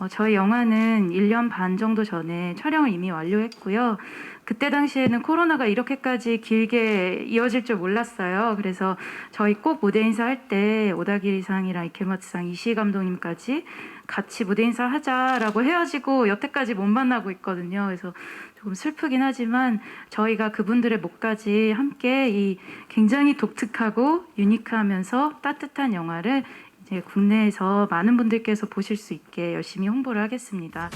어, 저희 영화는 1년 반 정도 전에 촬영을 이미 완료했고요. 그때 당시에는 코로나가 이렇게까지 길게 이어질 줄 몰랐어요. 그래서 저희 꼭 무대 인사할 때 오다기리상이랑 이케마츠상 이시 감독님까지 같이 무대 인사 하자라고 헤어지고 여태까지 못 만나고 있거든요. 그래서 조금 슬프긴 하지만 저희가 그분들의 목까지 함께 이 굉장히 독특하고 유니크하면서 따뜻한 영화를 국내에서 많은 분들께서 보실 수 있게 열심히 홍보를 하겠습니다.